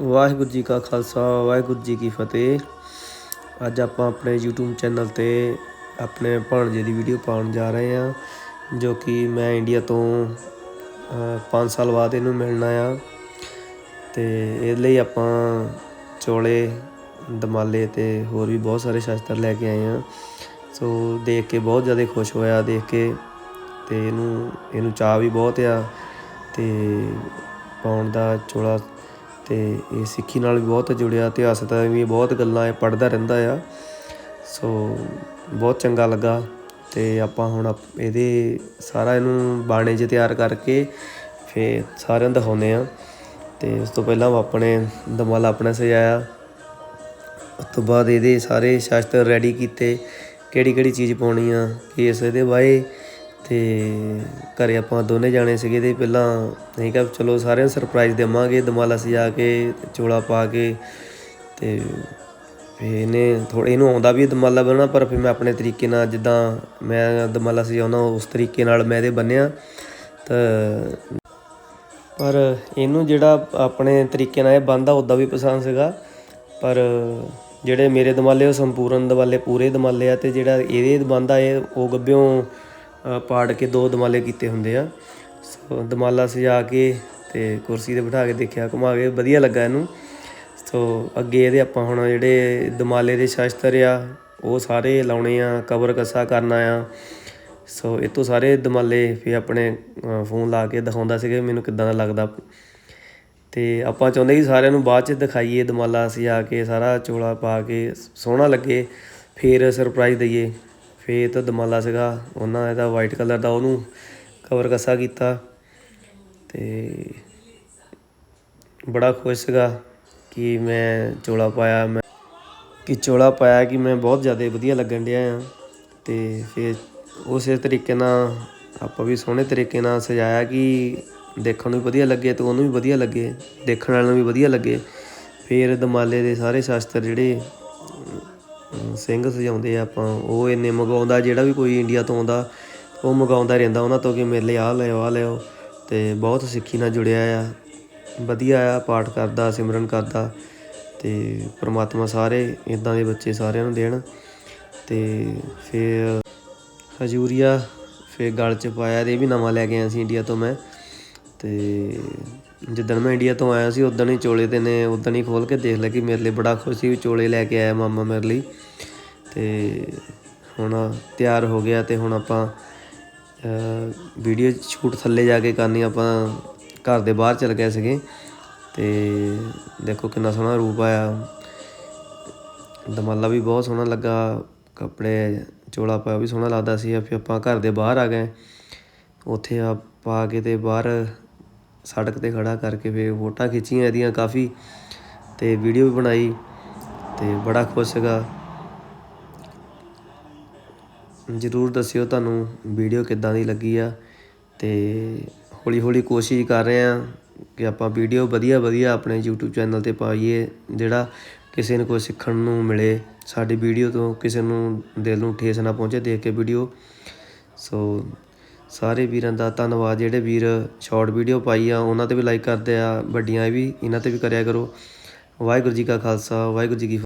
ਵਾਹਿਗੁਰੂ ਜੀ ਕਾ ਖਾਲਸਾ, ਵਾਹਿਗੁਰੂ ਜੀ ਕੀ ਫਤਿਹ। ਅੱਜ ਆਪਾਂ ਆਪਣੇ YouTube ਚੈਨਲ ਤੇ ਆਪਣੇ ਭਾਣਜੇ ਦੀ ਵੀਡੀਓ ਪਾਉਣ ਜਾ ਰਹੇ ਹਾਂ, ਜੋ ਕਿ ਮੈਂ ਇੰਡੀਆ ਤੋਂ 5 ਸਾਲ ਬਾਅਦ ਇਹਨੂੰ ਮਿਲਣਾ ਆ ਤੇ ਇਹਦੇ ਲਈ ਆਪਾਂ ਚੋਲੇ, ਦਮਾਲੇ ਤੇ ਹੋਰ ਵੀ ਬਹੁਤ ਸਾਰੇ ਸ਼ਸਤਰ ਲੈ ਕੇ ਆਏ ਹਾਂ। ਸੋ ਦੇਖ ਕੇ ਬਹੁਤ ਜ਼ਿਆਦਾ ਖੁਸ਼ ਹੋਇਆ, ਦੇਖ ਕੇ। ਤੇ ਇਹਨੂੰ ਇਹਨੂੰ ਚਾਹ ਵੀ ਬਹੁਤ ਆ। ਤੇ ਪਾਉਣ ਦਾ ਚੋਲਾ ਤੇ ਇਹ ਸਿੱਖੀ ਨਾਲ ਵੀ ਬਹੁਤ ਜੁੜਿਆ, ਇਤਿਹਾਸ ਦਾ ਵੀ ਬਹੁਤ ਗੱਲਾਂ ਇਹ ਪੜ੍ਹਦਾ ਰਹਿੰਦਾ ਆ। ਸੋ ਬਹੁਤ ਚੰਗਾ ਲੱਗਾ ਤੇ ਆਪਾਂ ਹੁਣ ਆਪ- ਇਹਦੇ ਸਾਰਾ ਇਹਨੂੰ ਬਾਣੇ 'ਚ ਤਿਆਰ ਕਰਕੇ ਫੇਰ ਸਾਰਿਆਂ ਨੂੰ ਦਿਖਾਉਂਦੇ ਆ ਤੇ ਉਸ ਤੋਂ ਪਹਿਲਾਂ ਆਪਣੇ ਦਮਾਲ ਆਪਣੇ ਸਜਾਇਆ। ਉਸ ਤੋਂ ਬਾਅਦ ਇਹਦੇ ਸਾਰੇ ਸ਼ਸਤਰ ਰੈਡੀ ਕੀਤੇ ਕਿਹੜੀ ਕਿਹੜੀ ਚੀਜ਼ ਪਾਉਣੀ ਆ, ਕੇਸ ਇਹਦੇ ਬਾਏ ਤੇ ਘਰੇ ਆਪਾਂ ਦੋਨੇ ਜਾਣੇ ਸੀਗੇ ਤੇ ਪਹਿਲਾਂ ਨਹੀਂ ਕਿਹਾ ਚਲੋ ਸਾਰਿਆਂ ਨੂੰ ਸਰਪ੍ਰਾਈਜ਼ ਦੇਵਾਂਗੇ, ਦਮਾਲਾ ਸਜਾ ਕੇ, ਚੋਲਾ ਪਾ ਕੇ ਤੇ ਫਿਰ ਇਹਨੇ ਥੋੜੇ ਇਹਨੂੰ ਆਉਂਦਾ ਵੀ ਦਮਾਲਾ ਬੰਨਣਾ ਪਰ ਫਿਰ ਮੈਂ ਆਪਣੇ ਤਰੀਕੇ ਨਾਲ ਜਿੱਦਾਂ ਮੈਂ ਦਮਾਲਾ ਸਜਾਉਂਦਾ ਉਸ ਤਰੀਕੇ ਨਾਲ ਮੈਂ ਇਹਦੇ ਬੰਨਿਆ ਤਾਂ ਪਰ ਇਹਨੂੰ ਜਿਹੜਾ ਆਪਣੇ ਤਰੀਕੇ ਨਾਲ ਇਹ ਬੰਦਾ ਉਦਾਂ ਵੀ ਪਸੰਦ ਸੀਗਾ। ਪਰ ਜਿਹੜੇ ਮੇਰੇ ਦਮਾਲੇ ਉਹ ਸੰਪੂਰਨ ਦਮਾਲੇ, ਪੂਰੇ ਦਮਾਲੇ ਆ, ਤੇ ਜਿਹੜਾ ਇਹਦੇ ਬੰਦਾ ਇਹ ਉਹ ਗੱਭਿਓਂ ਪਾੜ ਕੇ ਦੋ ਦਮਾਲੇ ਕੀਤੇ ਹੁੰਦੇ ਆ। ਸੋ ਦਮਾਲਾ ਸਜਾ ਕੇ ਤੇ ਕੁਰਸੀ ਤੇ ਬਿਠਾ ਕੇ ਦੇਖਿਆ, ਘੁਮਾ ਕੇ ਵਧੀਆ ਲੱਗਾ ਇਹਨੂੰ। ਸੋ ਅੱਗੇ ਇਹਦੇ ਆਪਾਂ ਹੁਣ ਜਿਹੜੇ ਦਮਾਲੇ ਦੇ ਸ਼ਸਤਰ ਆ, ਉਹ ਸਾਰੇ ਲਾਉਣੇ ਆ, ਕਬਰ ਕੱਸਾ ਕਰਨਾ ਆ। ਸੋ ਇਹ ਤੋਂ ਸਾਰੇ ਦਮਾਲੇ ਫਿਰ ਆਪਣੇ ਫੋਨ ਲਾ ਕੇ ਦਿਖਾਉਂਦਾ ਸੀਗਾ ਮੈਨੂੰ ਕਿੱਦਾਂ ਦਾ ਲੱਗਦਾ। ਤੇ ਆਪਾਂ ਚਾਹੁੰਦੇ ਕਿ ਸਾਰਿਆਂ ਨੂੰ ਬਾਅਦ ਚ ਦਿਖਾਈਏ ਦਮਾਲਾ ਸਜਾ ਕੇ, ਸਾਰਾ ਚੋਲਾ ਪਾ ਕੇ, ਸੋਹਣਾ ਲੱਗੇ, ਫਿਰ ਸਰਪ੍ਰਾਈਜ਼ ਦਈਏ। ਫੇਰ ਤਾਂ ਦਮਾਲਾ ਸੀਗਾ, ਉਹਨਾਂ ਇਹਦਾ ਵਾਈਟ ਕਲਰ ਦਾ ਉਹਨੂੰ ਕਵਰ ਕੱਸਾ ਕੀਤਾ ਤੇ ਬੜਾ ਖੁਸ਼ ਸੀਗਾ ਕਿ ਮੈਂ ਚੋਲਾ ਪਾਇਆ, ਮੈਂ ਕਿ ਚੋਲਾ ਪਾਇਆ ਕਿ ਮੈਂ ਬਹੁਤ ਜ਼ਿਆਦਾ ਵਧੀਆ ਲੱਗਣ ਡਿਆ ਆ। ਤੇ ਫਿਰ ਉਸੇ ਤਰੀਕੇ ਨਾਲ ਆਪਾਂ ਵੀ ਸੋਹਣੇ ਤਰੀਕੇ ਨਾਲ ਸਜਾਇਆ ਕਿ ਦੇਖਣ ਨੂੰ ਵੀ ਵਧੀਆ ਲੱਗੇ ਤੇ ਉਹਨੂੰ ਵੀ ਵਧੀਆ ਲੱਗੇ, ਦੇਖਣ ਵਾਲਿਆਂ ਨੂੰ ਵੀ ਵਧੀਆ ਲੱਗੇ। ਫਿਰ ਦਮਾਲੇ ਦੇ ਸਾਰੇ ਸ਼ਾਸਤਰ ਜਿਹੜੇ ਸਿੰਘ ਸਜਾਉਂਦੇ ਆ ਆਪਾਂ। ਉਹ ਇੰਨੇ ਮੰਗਵਾਉਂਦਾ, ਜਿਹੜਾ ਵੀ ਕੋਈ ਇੰਡੀਆ ਤੋਂ ਆਉਂਦਾ, ਉਹ ਮੰਗਵਾਉਂਦਾ ਰਹਿੰਦਾ ਉਹਨਾਂ ਤੋਂ ਕਿ ਮੇਰੇ ਲਈ ਆਹ ਲਿਓ ਆ ਲਿਓ ਤੇ ਬਹੁਤ ਸਿੱਖੀ ਨਾਲ ਜੁੜਿਆ ਆ। ਵਧੀਆ ਆ, ਪਾਠ ਕਰਦਾ, ਸਿਮਰਨ ਕਰਦਾ। ਤੇ ਪ੍ਰਮਾਤਮਾ ਸਾਰੇ ਇਦਾਂ ਦੇ ਬੱਚੇ ਸਾਰਿਆਂ ਨੂੰ ਦੇਣ। ਤੇ ਫਿਰ ਹਜੂਰੀਆ, ਫਿਰ ਗਲ ਚ ਪਾਇਆ ਤੇ ਇਹ ਵੀ ਨਵਾਂ ਲੈ ਕੇ ਆਇਆ ਸੀ ਇੰਡੀਆ ਤੋਂ ਮੈਂ। ਤੇ ਜਿੱਦਣ ਮੈਂ ਇੰਡੀਆ ਤੋਂ ਆਇਆ ਸੀ ਉਦੋਂ ਹੀ ਚੋਲੇ ਤੇ ਨੇ ਉਦੋਂ ਹੀ ਖੋਲ ਕੇ ਦੇਖ ਲਿਆ ਕਿ ਮੇਰੇ ਲਈ ਬੜਾ ਖੁਸ਼ ਸੀ ਵੀ ਚੋਲੇ ਲੈ ਕੇ ਆਇਆ ਮਾਮਾ ਮੇਰੇ ਲਈ। ਤੇ ਹੁਣ ਤਿਆਰ ਹੋ ਗਿਆ ਤੇ ਹੁਣ ਆਪਾਂ ਵੀਡੀਓ ਸ਼ੂਟ ਥੱਲੇ ਜਾ ਕੇ ਕਰਨੀ ਆਪਾਂ ਘਰ ਦੇ ਬਾਹਰ ਚਲ ਗਏ ਸੀਗੇ। ਤੇ ਦੇਖੋ ਕਿੰਨਾ ਸੋਹਣਾ ਰੂਪ ਆਇਆ। ਦਮਾਲਾ ਵੀ ਬਹੁਤ ਸੋਹਣਾ ਲੱਗਾ, ਕੱਪੜੇ, ਚੋਲਾ ਪਾਇਆ ਵੀ ਸੋਹਣਾ ਲੱਗਦਾ ਸੀ। ਫਿਰ ਆਪਾਂ ਘਰ ਦੇ ਬਾਹਰ ਆ ਗਏ। ਉੱਥੇ ਆ ਪਾ ਕੇ ਤੇ ਬਾਹਰ ਸੜਕ ਤੇ ਖੜਾ ਕਰਕੇ ਫਿਰ ਫੋਟੋਆਂ ਖਿੱਚੀਆਂ ਇਹਦੀਆਂ ਕਾਫੀ ਤੇ ਵੀਡੀਓ ਵੀ ਬਣਾਈ ਤੇ ਬੜਾ ਖੁਸ਼ ਸੀਗਾ ਜਰੂਰ ਦੱਸਿਓ ਤੁਹਾਨੂੰ ਵੀਡੀਓ ਕਿੱਦਾਂ ਦੀ ਲੱਗੀ ਆ ਤੇ ਹੌਲੀ ਹੌਲੀ ਕੋਸ਼ਿਸ਼ ਕਰ ਰਹੇ ਆ ਕਿ ਆਪਾਂ ਵੀਡੀਓ ਵਧੀਆ ਵਧੀਆ ਆਪਣੇ YouTube ਚੈਨਲ ਤੇ ਪਾਈਏ, ਜਿਹੜਾ ਕਿਸੇ ਨੂੰ ਕੋਈ ਸਿੱਖਣ ਨੂੰ ਮਿਲੇ, ਸਾਡੀ ਵੀਡੀਓ ਤੋਂ ਕਿਸੇ ਨੂੰ ਦਿਲ ਨੂੰ ਠੇਸ ਨਾ ਪਹੁੰਚੇ ਦੇਖ ਕੇ ਵੀਡੀਓ। ਸੋ ਸਾਰੇ ਵੀਰਾਂ ਦਾ ਧੰਨਵਾਦ। ਜਿਹੜੇ ਵੀਰ ਸ਼ਾਰਟ ਵੀਡੀਓ ਪਾਈ ਆ, ਉਹਨਾਂ ਤੇ ਵੀ ਲਾਈਕ ਕਰਦੇ ਆ। ਵੱਡੀਆਂ ਇਹ ਵੀ, ਇਹਨਾਂ ਤੇ ਵੀ ਕਰਿਆ ਕਰੋ। ਵਾਹਿਗੁਰੂ ਜੀ ਕਾ ਖਾਲਸਾ, ਵਾਹਿਗੁਰੂ ਜੀ ਕੀ